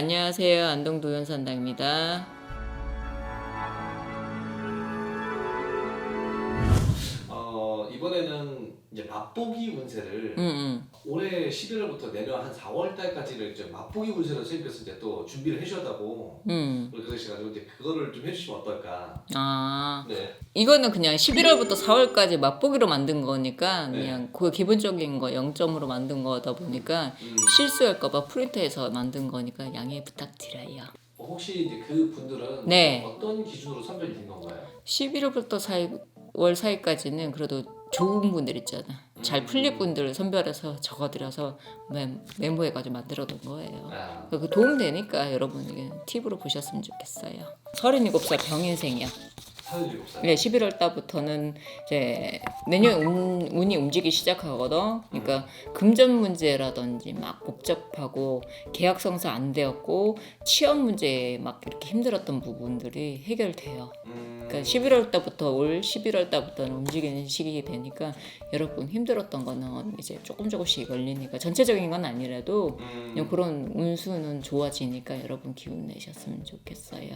안녕하세요. 안동 도연산당입니다. 어, 이번에는 이제 맛보기 운세를 응, 응. 올해 11월부터 내년 한 4월 달까지를 이제 맛보기 운세로 선생님께서 이제 또 준비를 해주셨다고 응. 그러셔가지고 이제 그거를 좀 해주시면 어떨까. 아, 네. 이거는 그냥 11월부터 4월까지 맛보기로 만든 거니까 네. 그냥 그 기본적인 거 0점으로 만든 거다 보니까 음, 실수할까봐 프린트해서 만든 거니까 양해 부탁드려요. 어, 혹시 이제 그 분들은 네. 어떤 기준으로 선별이 된 건가요? 11월부터 4월 사이까지는 그래도 좋은 분들 있잖아. 잘 풀릴 분들 선별해서 적어드려서 메, 메모해가지고 만들어 놓은 거예요. 아, 그 도움 되니까 여러분에게 팁으로 보셨으면 좋겠어요. 37살 병인생이야. 37살. 네, 11월 달부터는 이제 내년 운, 운이 움직이기 시작하거든. 그러니까 금전 문제라든지 막 복잡하고 계약 성사 안 되었고 취업 문제에 막 이렇게 힘들었던 부분들이 해결돼요. 음, 그러니까 11월 달부터 올 11월 달부터는 움직이는 시기가 되니까 여러분 힘들었던 거는 이제 조금 조금씩 열리니까 전체적인 건 아니라도 음, 그런 운수는 좋아지니까 여러분 기운 내셨으면 좋겠어요.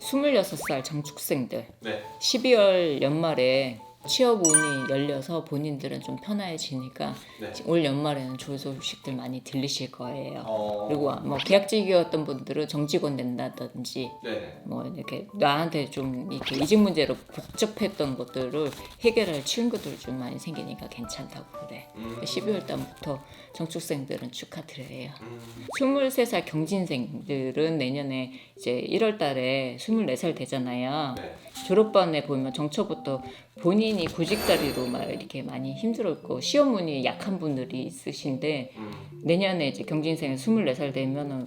26살 장축생들 네. 12월 연말에 취업 운이 열려서 본인들은 좀 편해지니까 네. 올 연말에는 좋은 소식들 많이 들리실 거예요. 어, 그리고 뭐 계약직이었던 분들은 정직원 된다든지 네. 뭐 이렇게 나한테 좀 이렇게 이직 문제로 복잡했던 것들을 해결할 친구들 좀 많이 생기니까 괜찮다고 그래. 음, 12월 달부터 정축생들은 축하드려요. 음, 23살 경진생들은 내년에 이제 1월 달에 24살 되잖아요. 네. 졸업반에 보면 정초부터 본인 이 구직 자리로 막 이렇게 많이 힘들었고 시험 운이 약한 분들이 있으신데 음, 내년에 이제 경진생 24살 되면은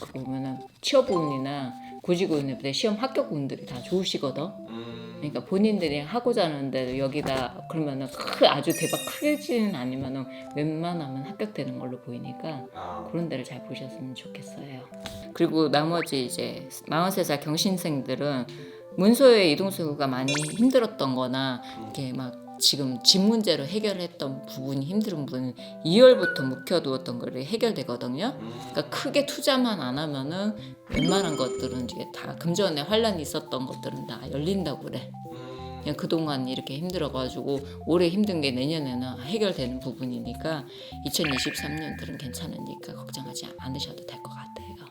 그 보면은 취업 운이나 구직 운보다 시험 합격 운들이 다 좋으시거든. 음, 그러니까 본인들이 하고자 하는데 여기다 그러면은 크 아주 대박 크지는 아니면은 웬만하면 합격되는 걸로 보이니까 아, 그런 데를 잘 보셨으면 좋겠어요. 그리고 나머지 이제 43살 경신생들은 문서의 이동수가 많이 힘들었던 거나 이렇게 막 지금 집 문제로 해결했던 부분이 힘든 분은 2월부터 묵혀두었던 거를 해결되거든요. 음, 그러니까 크게 투자만 안 하면은 웬만한 것들은 이제 다 금전에 환란이 있었던 것들은 다 열린다고 그래. 음, 그냥 그동안 이렇게 힘들어가지고 올해 힘든 게 내년에는 해결되는 부분이니까 2023년들은 괜찮으니까 걱정하지 않으셔도 될 것 같아요.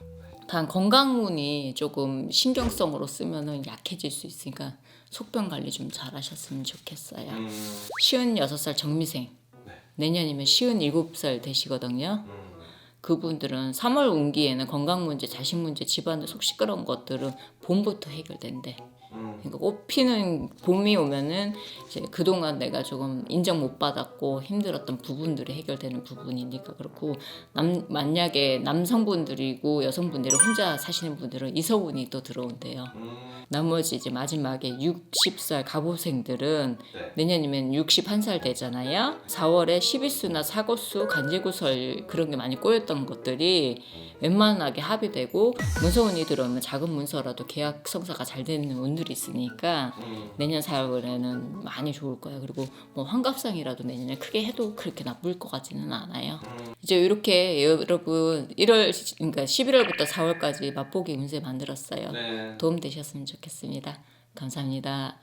단 건강운이 조금 신경성으로 쓰면은 약해질 수 있으니까 속병 관리 좀 잘하셨으면 좋겠어요. 음, 시은 6살 정미생 네. 내년이면 시은 7살 되시거든요. 음, 그분들은 3월 운기에는 건강 문제, 자식 문제, 집안의 속 시끄러운 것들은 봄부터 해결된대. 음, 그러니까 꽃 피는 봄이 오면은 이제 그동안 내가 조금 인정 못 받았고 힘들었던 부분들이 해결되는 부분이니까 그렇고 남 만약에 남성분들이고 여성분들이 혼자 사시는 분들은 이서운이 또 들어온대요. 음, 나머지 이제 마지막에 60살 가보생들은 네. 내년이면 61살 되잖아요. 4월에 12수나 사고수, 간제구설 그런 게 많이 꼬였던 것들이 웬만하게 합의되고 문서운이 들어오면 작은 문서라도 계약 성사가 잘 되는 운 들이 있으니까 음, 내년 4월에는 많이 좋을 거예요. 그리고 뭐 환갑상이라도 내년에 크게 해도 그렇게 나쁠 것 같지는 않아요. 이제 이렇게 여러분 1월 그러니까 11월부터 4월까지 맛보기 운세 만들었어요. 네. 도움 되셨으면 좋겠습니다. 감사합니다.